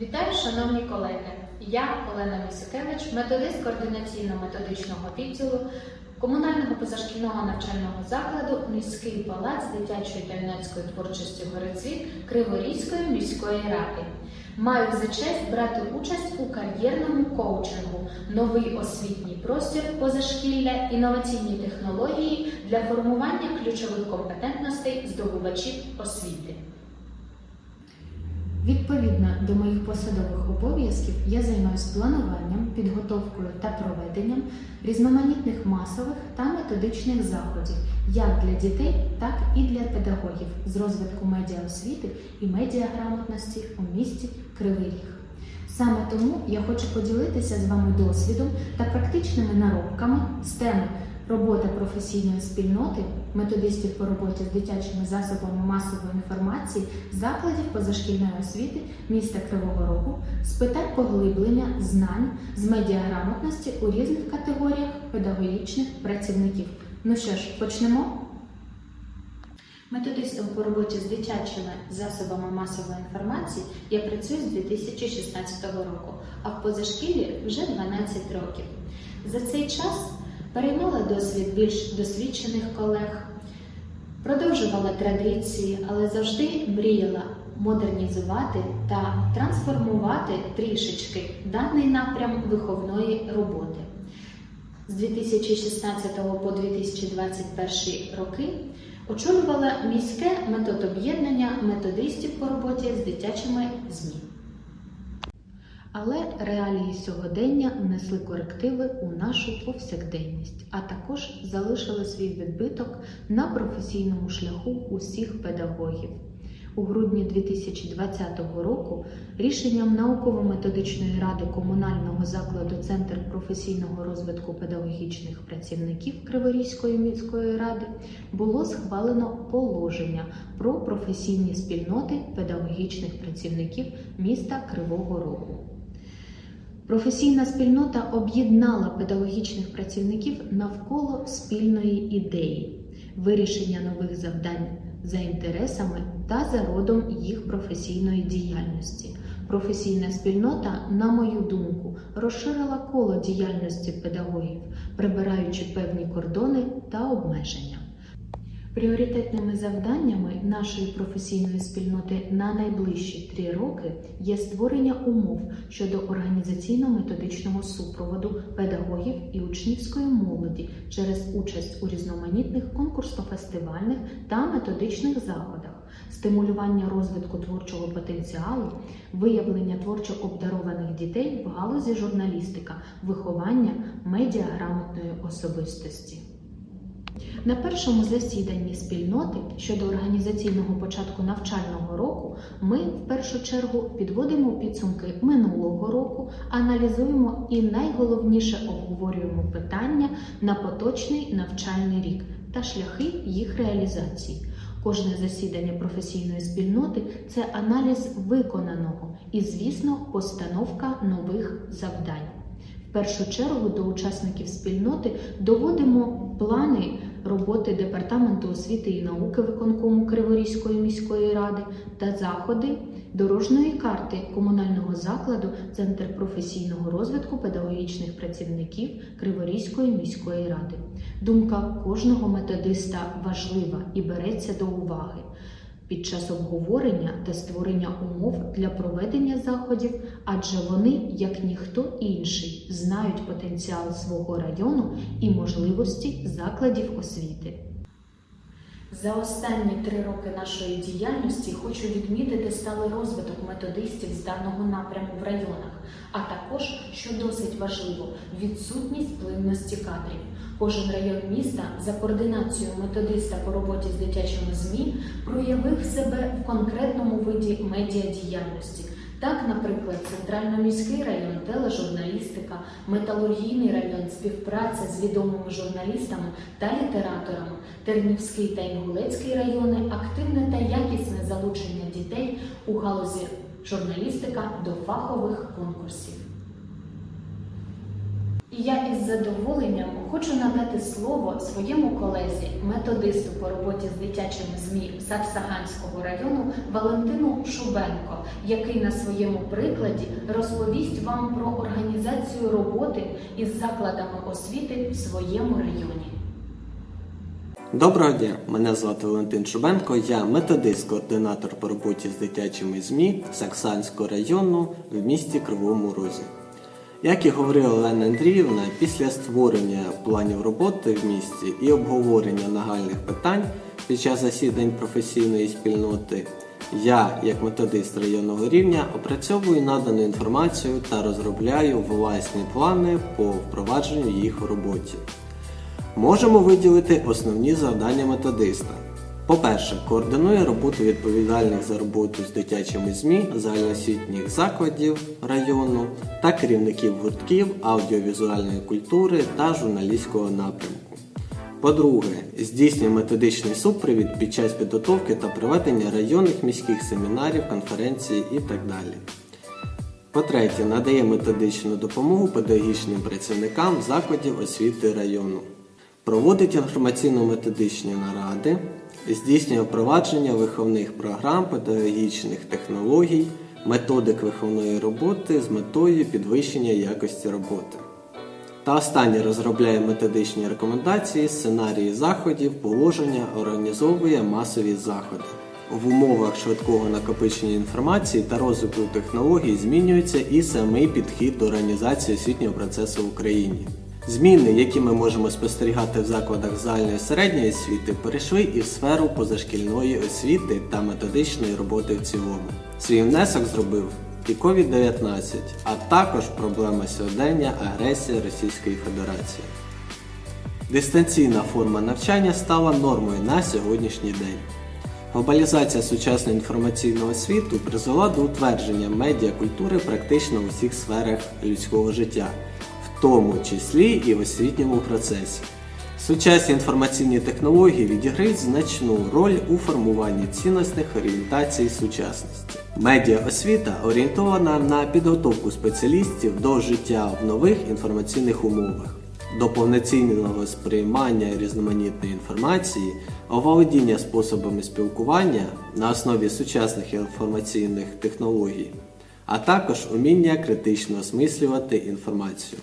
Вітаю, шановні колеги! Я Олена Місюкевич, методист координаційно-методичного відділу комунального позашкільного навчального закладу Міський палац дитячої та юнацької творчості Горецвіт Криворізької міської ради. Маю за честь брати участь у кар'єрному коучингу Новий освітній простір позашкілля, інноваційні технології для формування ключових компетентностей здобувачів освіти. Відповідно до моїх посадових обов'язків я займаюся плануванням, підготовкою та проведенням різноманітних масових та методичних заходів як для дітей, так і для педагогів з розвитку медіаосвіти і медіаграмотності у місті Кривий Ріг. Саме тому я хочу поділитися з вами досвідом та практичними наробками з теми робота професійної спільноти, методистів по роботі з дитячими засобами масової інформації закладів позашкільної освіти міста Кривого Рогу з питань поглиблення знань з медіаграмотності у різних категоріях педагогічних працівників. Ну що ж, почнемо? Методистом по роботі з дитячими засобами масової інформації я працюю з 2016 року, а в позашкіллі вже 12 років. За цей час переймала досвід більш досвідчених колег, продовжувала традиції, але завжди мріяла модернізувати та трансформувати трішечки даний напрям виховної роботи. З 2016 по 2021 роки очолювала міське методоб'єднання методистів по роботі з дитячими ЗМІ. Але реалії сьогодення внесли корективи у нашу повсякденність, а також залишили свій відбиток на професійному шляху усіх педагогів. У грудні 2020 року рішенням науково-методичної ради комунального закладу Центр професійного розвитку педагогічних працівників Криворізької міської ради було схвалено положення про професійні спільноти педагогічних працівників міста Кривого Рогу. Професійна спільнота об'єднала педагогічних працівників навколо спільної ідеї вирішення нових завдань за інтересами та за родом їх професійної діяльності. Професійна спільнота, на мою думку, розширила коло діяльності педагогів, прибираючи певні кордони та обмеження. Пріоритетними завданнями нашої професійної спільноти на найближчі три роки є створення умов щодо організаційно-методичного супроводу педагогів і учнівської молоді через участь у різноманітних конкурсно-фестивальних та методичних заходах, стимулювання розвитку творчого потенціалу, виявлення творчо обдарованих дітей в галузі журналістика, виховання медіаграмотної особистості. На першому засіданні спільноти щодо організаційного початку навчального року ми в першу чергу підводимо підсумки минулого року, аналізуємо і найголовніше обговорюємо питання на поточний навчальний рік та шляхи їх реалізації. Кожне засідання професійної спільноти це аналіз виконаного і, звісно, постановка нових завдань. Першу чергу до учасників спільноти доводимо плани роботи Департаменту освіти і науки виконкому Криворізької міської ради та заходи дорожньої карти комунального закладу Центр професійного розвитку педагогічних працівників Криворізької міської ради. Думка кожного методиста важлива і береться до уваги. Під час обговорення та створення умов для проведення заходів, адже вони, як ніхто інший, знають потенціал свого району і можливості закладів освіти. За останні три роки нашої діяльності хочу відмітити сталий розвиток методистів з даного напряму в районах, а також, що досить важливо, відсутність плинності кадрів. Кожен район міста за координацією методиста по роботі з дитячими ЗМІ проявив себе в конкретному виді медіадіяльності. Так, наприклад, центрально-міський район тележурналістика, металургійний район співпраця з відомими журналістами та літераторами, Тернівський та Інгулецький райони активне та якісне залучення дітей у галузі журналістика до фахових конкурсів. Я із задоволенням хочу надати слово своєму колезі, методисту по роботі з дитячими ЗМІ Саксаганського району Валентину Шубенко, який на своєму прикладі розповість вам про організацію роботи із закладами освіти в своєму районі. Доброго дня, мене звати Валентин Шубенко, я методист-координатор по роботі з дитячими ЗМІ Саксанського району в місті Кривому Розі. Як і говорила Олена Андріївна, після створення планів роботи в місті і обговорення нагальних питань під час засідань професійної спільноти, я, як методист районного рівня, опрацьовую надану інформацію та розробляю власні плани по впровадженню їх в роботі. Можемо виділити основні завдання методиста. По-перше, координує роботу відповідальних за роботу з дитячими ЗМІ загальноосвітніх закладів району та керівників гуртків аудіовізуальної культури та журналістського напрямку. По-друге, здійснює методичний супровід під час підготовки та проведення районних міських семінарів, конференцій і так далі. По-третє, надає методичну допомогу педагогічним працівникам закладів освіти району. Проводить інформаційно-методичні наради, здійснює впровадження виховних програм, педагогічних технологій, методик виховної роботи з метою підвищення якості роботи. Та останнє розробляє методичні рекомендації, сценарії заходів, положення, організовує масові заходи. В умовах швидкого накопичення інформації та розвитку технологій змінюється і самий підхід до організації освітнього процесу в Україні. Зміни, які ми можемо спостерігати в закладах загальної середньої освіти, перейшли і в сферу позашкільної освіти та методичної роботи в цілому. Свій внесок зробив і COVID-19, а також проблема сьогодення агресія Російської Федерації. Дистанційна форма навчання стала нормою на сьогоднішній день. Глобалізація сучасного інформаційного світу призвела до утвердження медіакультури практично в усіх сферах людського життя, тому числі і в освітньому процесі. Сучасні інформаційні технології відіграють значну роль у формуванні цінностних орієнтацій сучасності. Медіаосвіта орієнтована на підготовку спеціалістів до життя в нових інформаційних умовах, до повноцінного сприймання різноманітної інформації, оволодіння способами спілкування на основі сучасних інформаційних технологій, а також уміння критично осмислювати інформацію.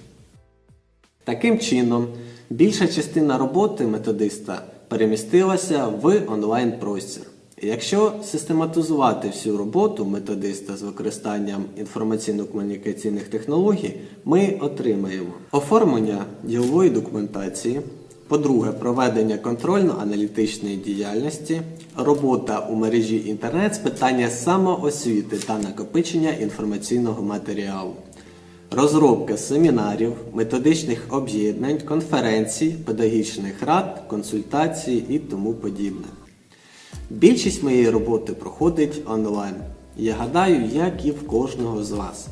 Таким чином, більша частина роботи методиста перемістилася в онлайн-простір. Якщо систематизувати всю роботу методиста з використанням інформаційно-комунікаційних технологій, ми отримаємо оформлення ділової документації, по-друге, проведення контрольно-аналітичної діяльності, робота у мережі інтернет з питання самоосвіти та накопичення інформаційного матеріалу. Розробка семінарів, методичних об'єднань, конференцій, педагогічних рад, консультацій і тому подібне. Більшість моєї роботи проходить онлайн. Я гадаю, як і в кожного з вас.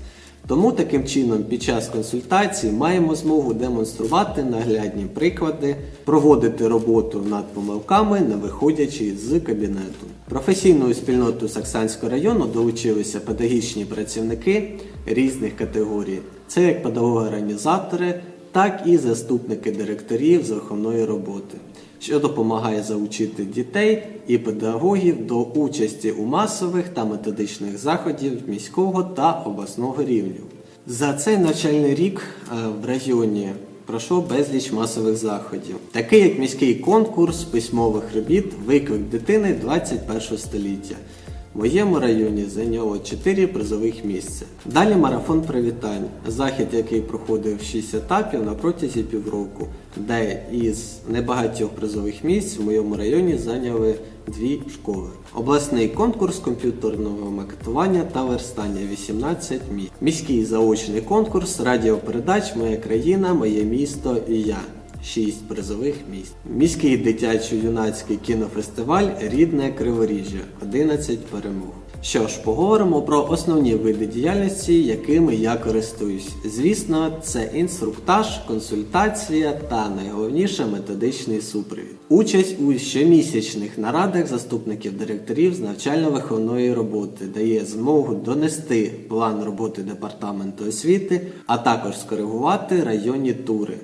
Тому таким чином під час консультацій маємо змогу демонструвати наглядні приклади, проводити роботу над помилками, не виходячи з кабінету. Професійною спільнотою Саксанського району долучилися педагогічні працівники різних категорій. Це як педагоги-організатори, так і заступники директорів з виховної роботи, що допомагає залучити дітей і педагогів до участі у масових та методичних заходів міського та обласного рівнів. За цей навчальний рік е, в районі пройшов безліч масових заходів, такий як міський конкурс письмових робіт Виклик дитини 21 століття. В моєму районі зайняло 4 призових місця. Далі марафон привітань, захід, який проходив 6 етапів на протязі півроку, де із небагатьох призових місць в моєму районі зайняли дві школи. Обласний конкурс комп'ютерного макетування та верстання 18 місць. Міський заочний конкурс радіопередач Моя країна, моє місто і я. 6 призових місць. Міський дитячо-юнацький кінофестиваль Рідне Криворіжжя 11 перемог. Що ж, поговоримо про основні види діяльності, якими я користуюсь. Звісно, це інструктаж, консультація та найголовніше методичний супровід. Участь у щомісячних нарадах заступників директорів з навчально-виховної роботи дає змогу донести план роботи департаменту освіти, а також скоригувати районні тури.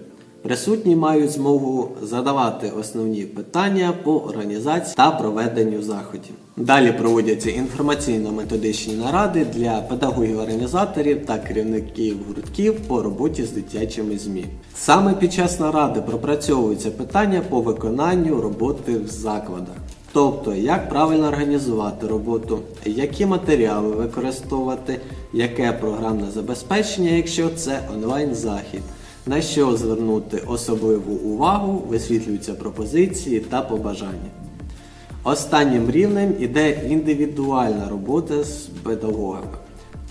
Присутні мають змогу задавати основні питання по організації та проведенню заходів. Далі проводяться інформаційно-методичні наради для педагогів-організаторів та керівників гуртків по роботі з дитячими ЗМІ. Саме під час наради пропрацьовуються питання по виконанню роботи в закладах. Тобто, як правильно організувати роботу, які матеріали використовувати, яке програмне забезпечення, якщо це онлайн-захід, на що звернути особливу увагу, висвітлюються пропозиції та побажання. Останнім рівнем іде індивідуальна робота з педагогами,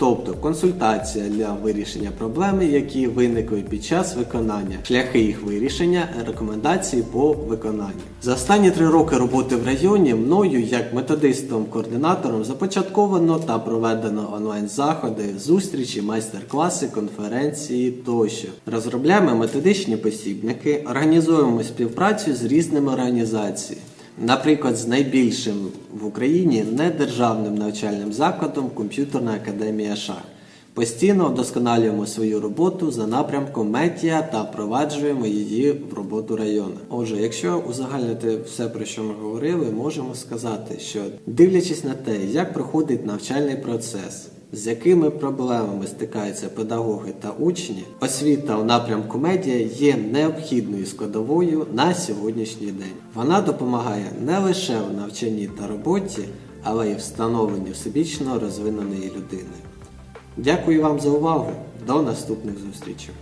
тобто консультація для вирішення проблеми, які виникли під час виконання, шляхи їх вирішення, рекомендації по виконанню. За останні три роки роботи в районі мною, як методистом-координатором, започатковано та проведено онлайн-заходи, зустрічі, майстер-класи, конференції тощо. Розробляємо методичні посібники, організуємо співпрацю з різними організаціями. Наприклад, з найбільшим в Україні недержавним навчальним закладом Комп'ютерна академія ШАХ. Постійно вдосконалюємо свою роботу за напрямком медіа та впроваджуємо її в роботу району. Отже, якщо узагальнити все, про що ми говорили, можемо сказати, що дивлячись на те, як проходить навчальний процес, з якими проблемами стикаються педагоги та учні, освіта у напрямку медіа є необхідною складовою на сьогоднішній день. Вона допомагає не лише в навчанні та роботі, але й встановленні всебічно розвиненої людини. Дякую вам за увагу. До наступних зустрічей.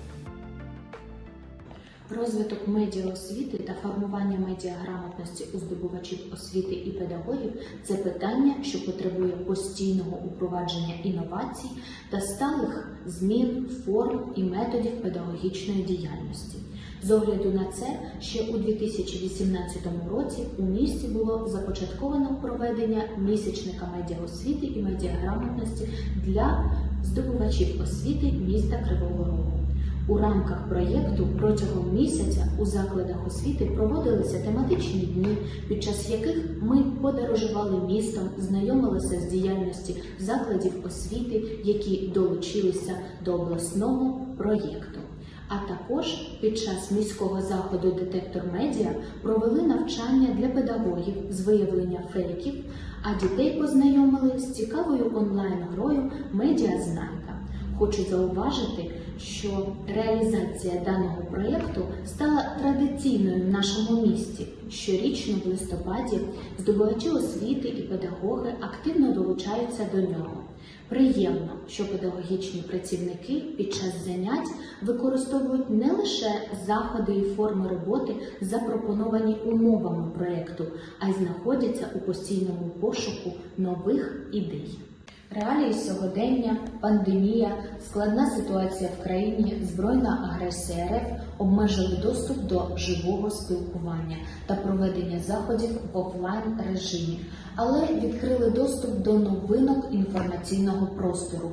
Розвиток медіаосвіти та формування медіаграмотності у здобувачів освіти і педагогів це питання, що потребує постійного упровадження інновацій та сталих змін форм і методів педагогічної діяльності. З огляду на це, ще у 2018 році у місті було започатковано проведення місячника медіаосвіти і медіаграмотності для здобувачів освіти міста Кривого Рогу. У рамках проєкту протягом місяця у закладах освіти проводилися тематичні дні, під час яких ми подорожували містом, знайомилися з діяльності закладів освіти, які долучилися до обласного проєкту. А також під час міського заходу Детектор медіа провели навчання для педагогів з виявлення фейків, а дітей познайомили з цікавою онлайн-грою Медіазнайка. Хочу зауважити, що реалізація даного проєкту стала традиційною в нашому місті. Щорічно в листопаді здобувачі освіти і педагоги активно долучаються до нього. Приємно, що педагогічні працівники під час занять використовують не лише заходи і форми роботи, запропоновані умовами проєкту, а й знаходяться у постійному пошуку нових ідей. Реалії сьогодення, пандемія, складна ситуація в країні, збройна агресія РФ обмежили доступ до живого спілкування та проведення заходів в офлайн режимі, але відкрили доступ до новинок інформаційного простору.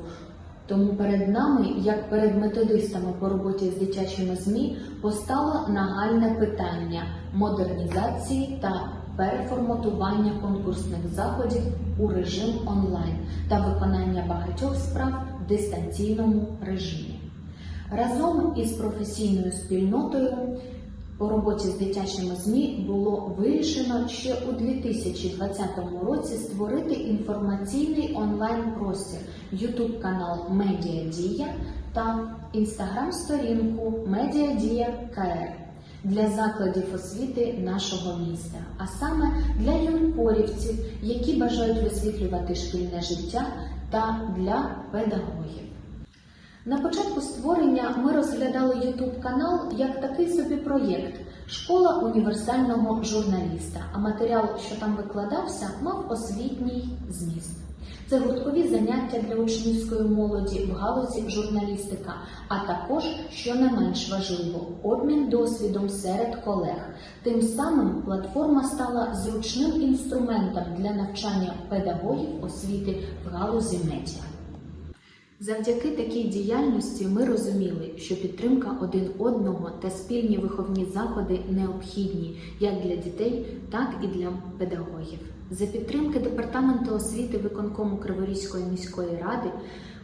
Тому перед нами, як перед методистами по роботі з дитячими ЗМІ, постало нагальне питання модернізації та переформатування конкурсних заходів у режим онлайн та виконання багатьох справ в дистанційному режимі. Разом із професійною спільнотою по роботі з дитячими ЗМІ було вирішено ще у 2020 році створити інформаційний онлайн-простір, YouTube канал Медіадія та інстаграм-сторінку Медіадія КР для закладів освіти нашого міста, а саме для юнпорівців, які бажають висвітлювати шкільне життя та для педагогів. На початку створення ми розглядали YouTube канал як такий собі проєкт Школа універсального журналіста. А матеріал, що там викладався, мав освітній зміст. Це гурткові заняття для учнівської молоді в галузі журналістика, а також, що не менш важливо, обмін досвідом серед колег. Тим самим платформа стала зручним інструментом для навчання педагогів освіти в галузі медіа. Завдяки такій діяльності ми розуміли, що підтримка один одного та спільні виховні заходи необхідні як для дітей, так і для педагогів. За підтримки департаменту освіти виконкому Криворізької міської ради,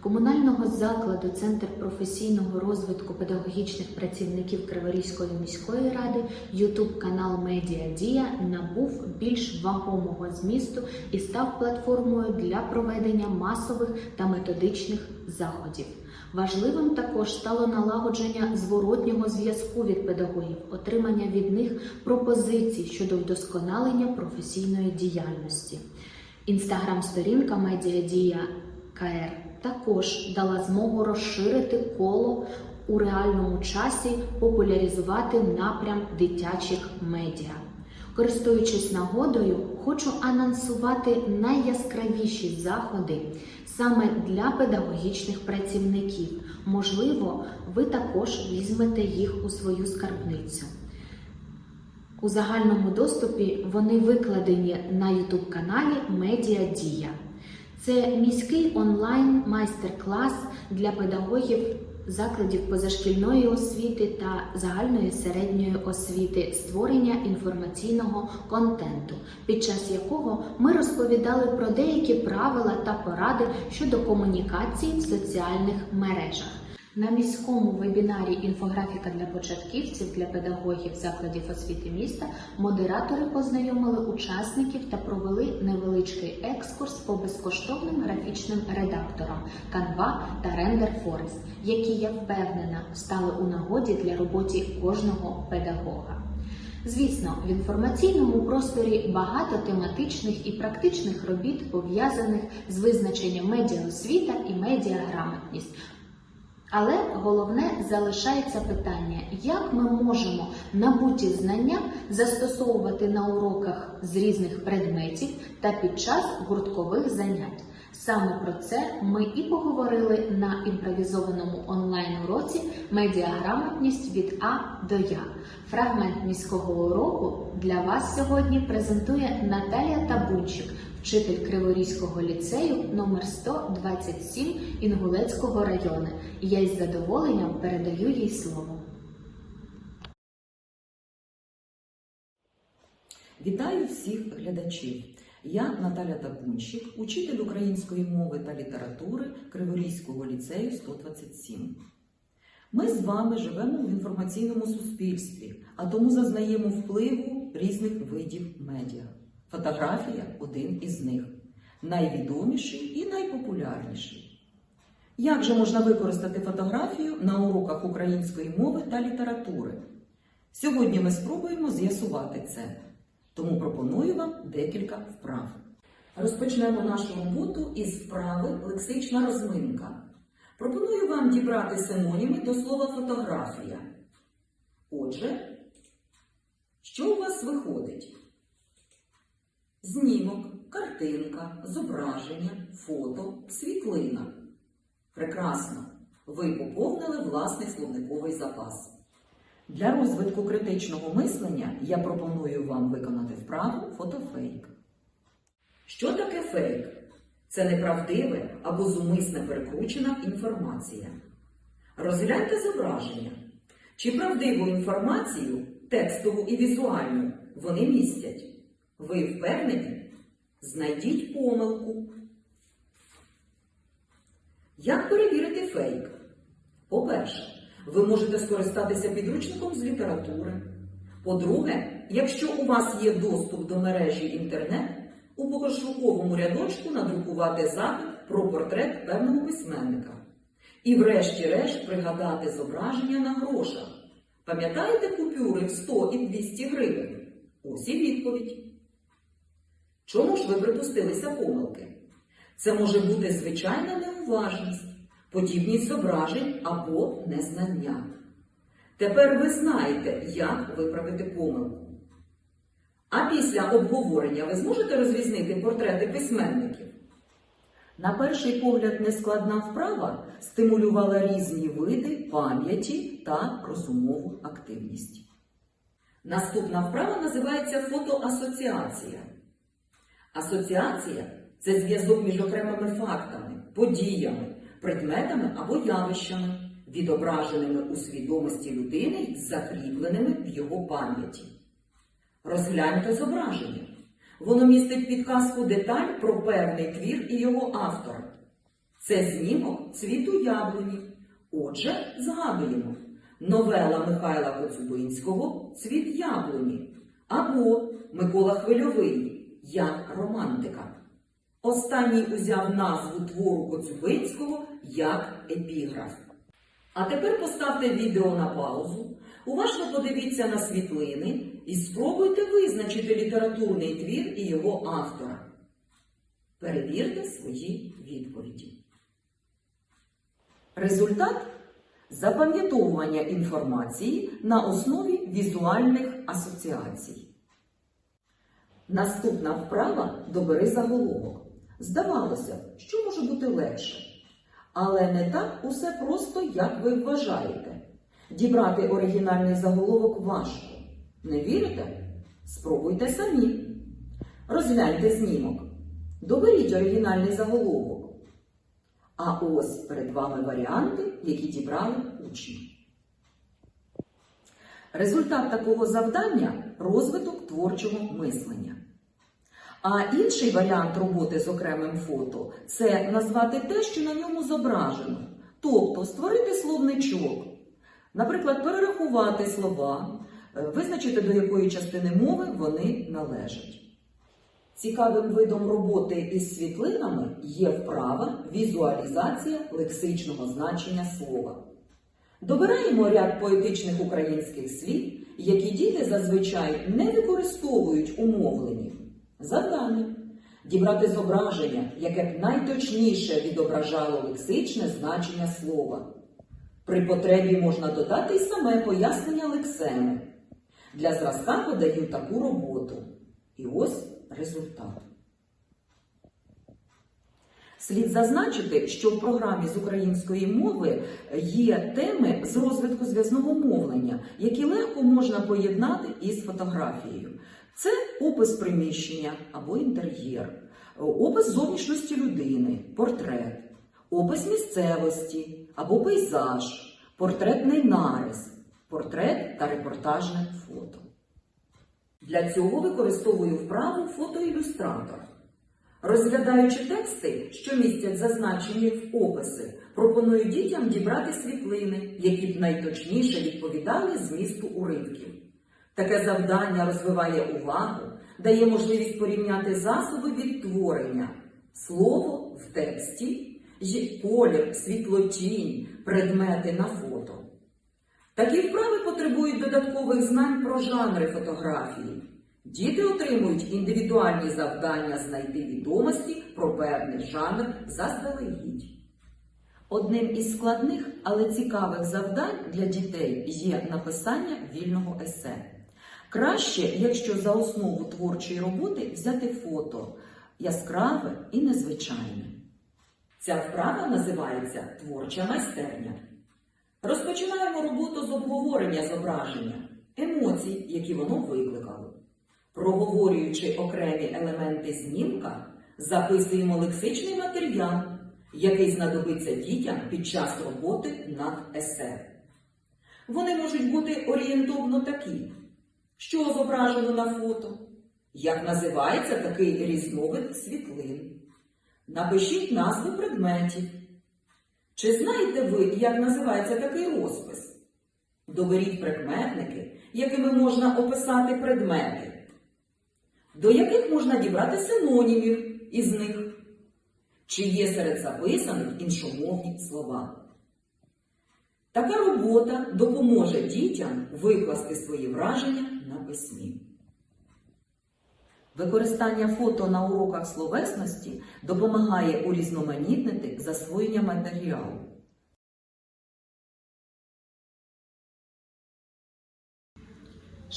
комунального закладу Центр професійного розвитку педагогічних працівників Криворізької міської ради, Ютуб канал Медіа Дія набув більш вагомого змісту і став платформою для проведення масових та методичних заходів. Важливим також стало налагодження зворотнього зв'язку від педагогів, отримання від них пропозицій щодо вдосконалення професійної діяльності. Інстаграм-сторінка Медіадія КР також дала змогу розширити коло у реальному часі, популяризувати напрям дитячих медіа. Користуючись нагодою, хочу анонсувати найяскравіші заходи саме для педагогічних працівників. Можливо, ви також візьмете їх у свою скарбницю. У загальному доступі вони викладені на YouTube каналі Медіа Дія. Це міський онлайн майстер-клас для педагогів закладів позашкільної освіти та загальної середньої освіти, створення інформаційного контенту, під час якого ми розповідали про деякі правила та поради щодо комунікації в соціальних мережах. На міському вебінарі Інфографіка для початківців для педагогів закладів освіти міста модератори познайомили учасників та провели невеличкий екскурс по безкоштовним графічним редакторам Canva та RenderForest, які, я впевнена, стали у нагоді для роботи кожного педагога. Звісно, в інформаційному просторі багато тематичних і практичних робіт пов'язаних з визначенням медіаосвіта і медіаграмотність. Але головне залишається питання, як ми можемо набуті знання застосовувати на уроках з різних предметів та під час гурткових занять. Саме про це ми і поговорили на імпровізованому онлайн-уроці Медіаграмотність від А до Я. Фрагмент міського уроку для вас сьогодні презентує Наталія Табунчик, вчитель Криворізького ліцею номер 127 Інгулецького району. І я із задоволенням передаю їй слово. Вітаю всіх глядачів. Я Наталя Табунчик, учитель української мови та літератури Криворізького ліцею 127. Ми з вами живемо в інформаційному суспільстві, а тому зазнаємо впливу різних видів медіа. Фотографія один із них, найвідоміший і найпопулярніший. Як же можна використати фотографію на уроках української мови та літератури? Сьогодні ми спробуємо з'ясувати це. Тому пропоную вам декілька вправ. Розпочнемо нашу роботу із вправи лексична розминка. Пропоную вам дібрати синоніми до слова фотографія. Отже, що у вас виходить? Знімок, картинка, зображення, фото, світлина. Прекрасно! Ви поповнили власний словниковий запас. Для розвитку критичного мислення я пропоную вам виконати вправу фотофейк. Що таке фейк? Це неправдиве або зумисне перекручена інформація. Розгляньте зображення. Чи правдиву інформацію, текстову і візуальну, вони містять? Ви впевнені? Знайдіть помилку. Як перевірити фейк? По-перше, ви можете скористатися підручником з літератури. По-друге, якщо у вас є доступ до мережі інтернет, у пошуковому рядочку надрукувати запит про портрет певного письменника. І врешті-решт пригадати зображення на грошах. Пам'ятаєте купюри в 100 і 200 гривень? Ось і відповідь. Чому ж ви припустилися помилки? Це може бути звичайна неуважність, подібність зображень або незнання. Тепер ви знаєте, як виправити помилку. А після обговорення ви зможете розрізнити портрети письменників? На перший погляд, нескладна вправа стимулювала різні види пам'яті та розумову активність. Наступна вправа називається фотоасоціація. Асоціація це зв'язок між окремими фактами, подіями, предметами або явищами, відображеними у свідомості людини і закріпленими в його пам'яті. Розгляньте зображення. Воно містить підказку деталь про певний твір і його автора. Це знімок цвіту яблуні. Отже, згадуємо новела Михайла Коцюбинського Цвіт яблуні або Микола Хвильовий як романтика. Останній узяв назву твору Коцюбинського як епіграф. А тепер поставте відео на паузу, уважно подивіться на світлини і спробуйте визначити літературний твір і його автора. Перевірте свої відповіді. Результат запам'ятовування інформації на основі візуальних асоціацій. Наступна вправа добери заголовок. Здавалося, що може бути легше. Але не так усе просто, як ви вважаєте. Дібрати оригінальний заголовок важко. Не вірите? Спробуйте самі. Розгляньте знімок. Доберіть оригінальний заголовок. А ось перед вами варіанти, які дібрали учні. Результат такого завдання розвиток творчого мислення. А інший варіант роботи з окремим фото це назвати те, що на ньому зображено. Тобто створити словничок, наприклад, перерахувати слова, е, визначити, до якої частини мови вони належать. Цікавим видом роботи із світлинами є вправа візуалізація лексичного значення слова. Добираємо ряд поетичних українських слів, які діти зазвичай не використовують у мовленні. Завдання дібрати зображення, яке б найточніше відображало лексичне значення слова. При потребі можна додати й саме пояснення лексеми. Для зразка подаю таку роботу. І ось результат. Слід зазначити, що в програмі з української мови є теми з розвитку зв'язного мовлення, які легко можна поєднати із фотографією. Це опис приміщення або інтер'єр, опис зовнішності людини, портрет, опис місцевості або пейзаж, портретний нарис, портрет та репортажне фото. Для цього використовую вправу фотоілюстратор. Розглядаючи тексти, що містять зазначені в описи, пропоную дітям дібрати світлини, які б найточніше відповідали змісту уривків. Таке завдання розвиває увагу, дає можливість порівняти засоби відтворення, слово в тексті, колір, світлотінь, предмети на фото. Такі вправи потребують додаткових знань про жанри фотографії. Діти отримують індивідуальні завдання знайти відомості про певний жанр заздалегідь. Одним із складних, але цікавих завдань для дітей є написання вільного есе. Краще, якщо за основу творчої роботи взяти фото яскраве і незвичайне. Ця вправа називається творча майстерня. Розпочинаємо роботу з обговорення зображення, емоцій, які воно викликало. Проговорюючи окремі елементи знімка, записуємо лексичний матеріал, який знадобиться дітям під час роботи над есе. Вони можуть бути орієнтовно такі, що зображено на фото, як називається такий різновид світлин. Напишіть назву предметів. Чи знаєте ви, як називається такий розпис? Доберіть прикметники, якими можна описати предмети, до яких можна дібрати синонімів із них, чи є серед записаних іншомовні слова. Така робота допоможе дітям викласти свої враження на письмі. Використання фото на уроках словесності допомагає урізноманітнити засвоєння матеріалу.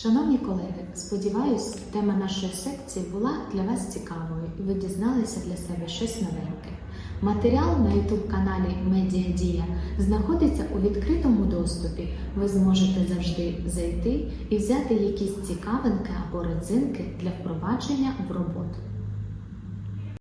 Шановні колеги, сподіваюсь, тема нашої секції була для вас цікавою і ви дізналися для себе щось новеньке. Матеріал на youtube каналі Медіадія знаходиться у відкритому доступі. Ви зможете завжди зайти і взяти якісь цікавинки або родзинки для впровадження в роботу.